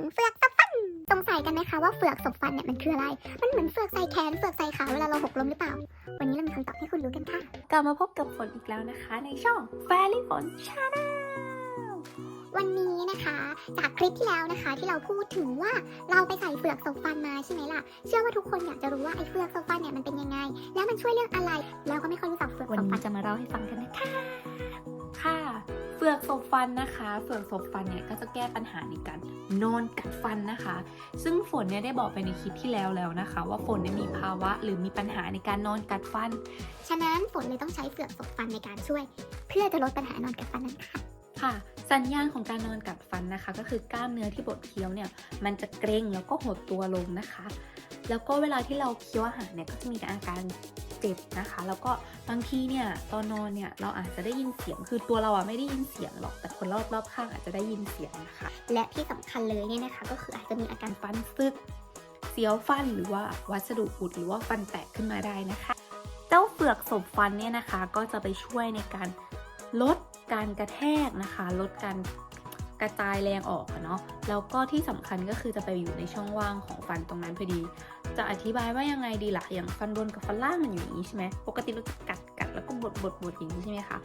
ถึงเฟือกศพฟันสงสัยกันไหมคะว่าเฟือกศพฟันเนี่ยมันคืออะไร มันเหมือนเฟือกใส่แขนเฟือกใส่ขาเวลาเราหกล้มหรือเปล่า วันนี้เรามีคำตอบให้คุณรู้กันค่ะกลับมาพบกับฝนอีกแล้วนะคะ ในช่อง Fairy ฝน Channel วันนี้นะคะ จากคลิปที่แล้วนะคะ ที่เราพูดถึงว่าเราไปใส่เฟือกศพฟันมาใช่ไหมล่ะ เชื่อว่าทุกคนอยากจะรู้ว่าไอ้เฟือกศพฟันเนี่ยมันเป็นยังไง แล้วมันช่วยเรื่องอะไรแล้วก็ไม่ค่อยรู้จักเฟือกวันศพฟันี้นจะมาเล่าให้ฟังกันนะคะค่ะ เฟือกศพฟันนะคะ เฟือกศพฟันเนี่ยก็จะแก้ปัญหาในการนอนกัดฟันนะคะ ซึ่งฝนเนี่ยได้บอกไปในคลิปที่แล้วแล้วนะคะ ว่าฝนเนี่ยมีภาวะหรือมีปัญหาในการนอนกัดฟัน ฉะนั้นฝนเลยต้องใช้เฟือกศพฟันในการช่วย เพื่อจะลดปัญหานอนกัดฟันนั้นค่ะ ค่ะ สัญญาณของการนอนกัดฟันนะคะ ก็คือกล้ามเนื้อที่บดเคี้ยวเนี่ยมันจะเกร็งแล้วก็หดตัวลงนะคะ แล้วก็เวลาที่เราเคี้ยวอาหารเนี่ยก็จะมีอาการ เจ็บนะคะ แล้วก็บางทีเนี่ยตอนนอนเนี่ยเราอาจจะได้ยินเสียง คือตัวเราอะไม่ได้ยินเสียงหรอก แต่คนรอบรอบๆข้างอาจจะได้ยินเสียงนะคะ และที่สำคัญเลยเนี่ยนะคะ ก็คืออาจจะมีอาการฟันซึกเสียวฟันหรือว่าวัสดุอุดหรือว่าฟันแตกขึ้นมาได้นะคะ เจ้าเฟือกศพฟันเนี่ยนะคะก็จะไปช่วยในการลดการกระแทกนะคะ ลดการกระจายแรงออกเนาะแล้วก็ที่สำคัญก็คือจะไปอยู่ในช่องว่างของฟันตรงนั้นพอดี จะอธิบายว่ายังไงดีล่ะ อย่างฟันบนกับฟันล่างมันอยู่อย่างนี้ใช่ไหมปกติเราจะกัดกัดแล้วก็บดบดบดอย่างนี้ใช่ไหมคะ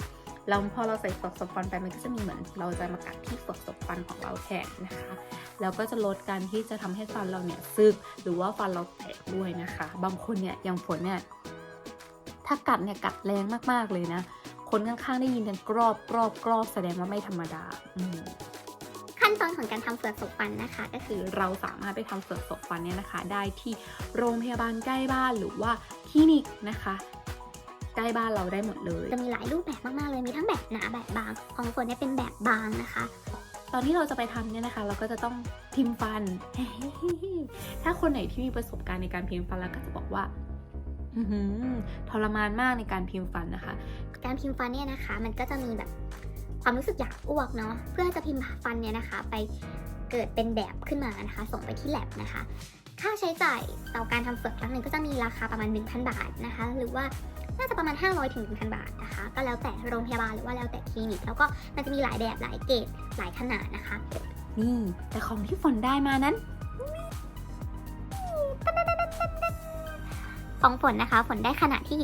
แล้วพอเราใส่เฟือกศพฟันไปมันก็จะมีเหมือน เราจะมากัดที่เฟือกศพฟันของเราแทนนะคะแล้วก็จะลดการที่จะทำให้ฟันเราเนี่ยซึกหรือว่าฟันเราแตกด้วยนะคะ บางคนเนี่ยอย่างฝนเนี่ยถ้ากัดเนี่ยกัดแรงมากๆเลยนะ คนข้างๆได้ยินกันกรอบกรอบกรอบแสดงว่าไม่ธรรมดาอืม ขั้นตอนของการทำเฟือกศพฟันนะคะ ก็คือคือเราสามารถไปทำเฟือกศพฟันเนี่ยนะคะ ได้ที่โรงพยาบาลใกล้บ้านหรือว่าคลินิกนะคะใกล้บ้านเราได้หมดเลย จะมีหลายรูปแบบมากๆเลย มีทั้งแบบหนาแบบบาง ของฝนเนี่ยเป็นแบบบางนะคะ ตอนที่เราจะไปทำเนี่ยนะคะ เราก็จะต้องพิมพ์ฟัน ถ้าคนไหนที่มีประสบการณ์ในการพิมพ์ฟันแล้วก็จะบอกว่าอื้อหือทรมานมากในการพิมพ์ฟันนะคะ การพิมพ์ฟันเนี่ยนะคะ มันก็จะมีแบบ ความรู้สึกอยากอ้วกเนาะเพื่อจะพิมพ์ฟันเนี่ยนะคะ ไปเกิดเป็นแบบขึ้นมานะคะ ส่งไปที่แลบนะคะ ค่าใช้จ่ายต่อการทำเฟือกครั้งหนึ่งก็จะมีราคาประมาณ 1,000 บาทนะคะ หรือว่าน่าจะประมาณ 500ถึง1,000 บาทนะคะ ก็แล้วแต่โรงพยาบาลหรือว่าแล้วแต่คลินิก แล้วก็มันจะมีหลายแบบหลายเกรดหลายขนาดนะคะ นี่แต่ของที่ฝนได้มานั้นของฝนนะคะ ฝนได้ขนาดที่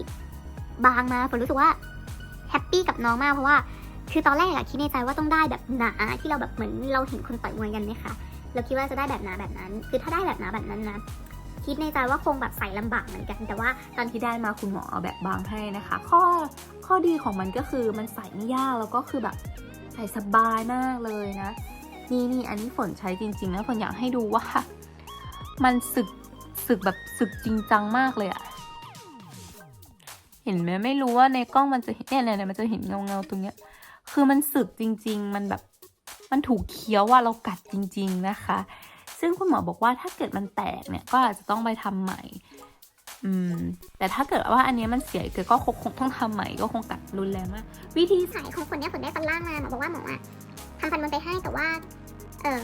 บางมาฝนรู้สึกว่าแฮปปี้กับน้องมากเพราะว่า คือตอนแรกอะคิดในใจว่าต้องได้แบบหนาที่เราแบบเหมือนเราเห็นคนต่อยมวยกันไหมคะเราคิดว่าจะได้แบบหนาแบบนั้น คือถ้าได้แบบหนาแบบนั้นนะคิดในใจว่าคงแบบใส่ลำบากเหมือนกัน แต่ว่าตอนที่ได้มาคุณหมอเอาแบบบางให้นะคะ ข้อข้อดีของมันก็คือมันใส่ไม่ยากแล้วก็คือแบบใส่สบายมากเลยนะ นี่นี่อันนี้ฝนใช้จริงๆนะฝนอยากให้ดูว่า มันสึกสึกแบบสึกจริงจังมากเลยอะเห็นไหมไม่รู้ว่าในกล้องมันจะเห็นเนี่ยเนี่ยมันจะเห็นเงาเงาตรงเนี้ย คือมันสึกจริง ๆ มันแบบมันถูกเคี้ยวว่าเรากัดจริง ๆนะคะ ซึ่งคุณหมอบอกว่าถ้าเกิดมันแตกเนี่ยก็อาจจะต้องไปทำใหม่อืมแต่ถ้าเกิดว่าอันเนี้ยมันเสียเกิดก็คงต้องทำใหม่ก็คงกัดรุนแรงมากวิธีสายของฝนเนี่ยฝนได้ฟันล่างมาหมอบอกว่าหมออะทำฟันบนไปให้แต่ว่าเออ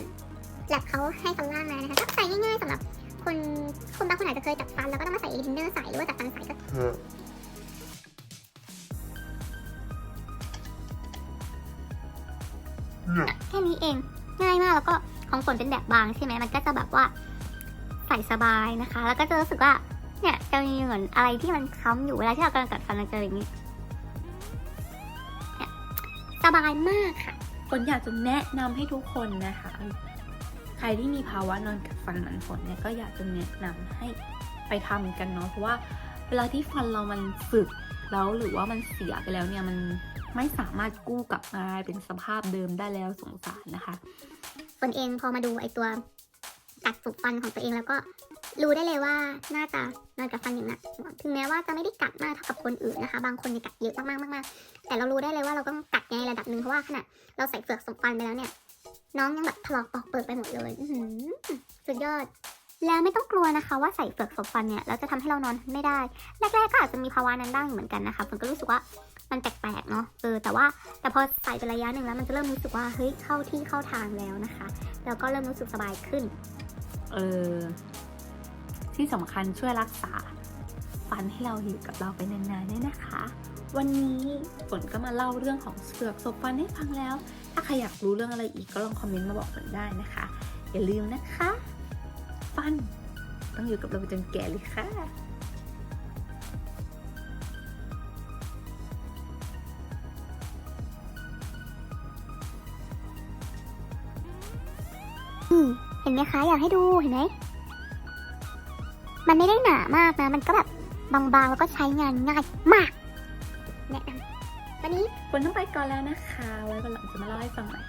แลบเขาให้ฟันล่างมานะคะก็ใส่ง่ายๆสำหรับคนคนบางคนอาจจะเคยจับฟันแล้วก็ต้องมาใส่ลินเนอร์ใส่หรือว่าจับฟันใส่ก็ แค่นี้เองง่ายมากแล้วก็ของฝนเป็นแบบบางใช่ไหมมันก็จะแบบว่าใส่สบายนะคะ แล้วก็จะรู้สึกว่าเนี่ยจะมีเหมือนอะไรที่มันค้ำอยู่เวลาที่เรากำลังกัดฟันมันจะอย่างนี้เนี่ยสบายมากค่ะฝนอยากจะแนะนำให้ทุกคนนะคะ ใครที่มีภาวะนอนกัดฟันเหมือนฝนเนี่ยก็อยากจะแนะนำให้ไปทำกันเนาะเพราะว่าเวลาที่ฟันเรามันสึกแล้วหรือว่ามันเสียไปแล้วเนี่ยมัน ไม่สามารถกู้กลับมาเป็นสภาพเดิมได้แล้วสงสารนะคะฝนเองพอมาดูไอตัวกัดสุกฟันของตัวเองแล้วก็รู้ได้เลยว่าน่าจะนอนกับฟันอย่างหนักหน่วงถึงแม้ว่าจะไม่ได้กัดมากเท่ากับคนอื่นนะคะ บางคนเนี่ยกัดเยอะมากๆมากๆแต่เรารู้ได้เลยว่าเราต้องกัดในระดับหนึ่งเพราะว่าขณะเราใส่เฟือกสมฟันไปแล้วเนี่ย น้องยังแบบถลอกปอกเปิดไปหมดเลยสุดยอดแล้วไม่ต้องกลัวนะคะว่าใส่เฟือกสมฟันเนี่ยแล้วจะทำให้เรานอนไม่ได้ แรกๆก็อาจจะมีภาวะนั้นบ้างเหมือนกันนะคะฝนก็รู้สึกว่า มันแปลกๆเนาะเออแต่ว่าแต่พอใส่ไประยะหนึ่งแล้วมันจะเริ่มรู้สึกว่าเฮ้ยเข้าที่เข้าทางแล้วนะคะ แล้วก็เริ่มรู้สึกสบายขึ้นเออที่สำคัญช่วยรักษาฟันให้เราอยู่กับเราไปนานๆด้วยนะคะ วันนี้ฝนก็มาเล่าเรื่องของเสือกศพฟันให้ฟังแล้ว ถ้าใครอยากรู้เรื่องอะไรอีกก็ลองคอมเมนต์มาบอกฝนได้นะคะ อย่าลืมนะคะ ฟันต้องอยู่กับเราจนแก่เลยค่ะ เห็นไหมคะอยากให้ดูเห็นไหมมันไม่ได้หนามากนะ มันก็แบบบางๆ แล้วก็ใช้งานง่ายมากแนะนำวันนี้คนต้องไปก่อนแล้วนะคะ ไว้วันหลังจะมาเล่าให้ฟังใหม่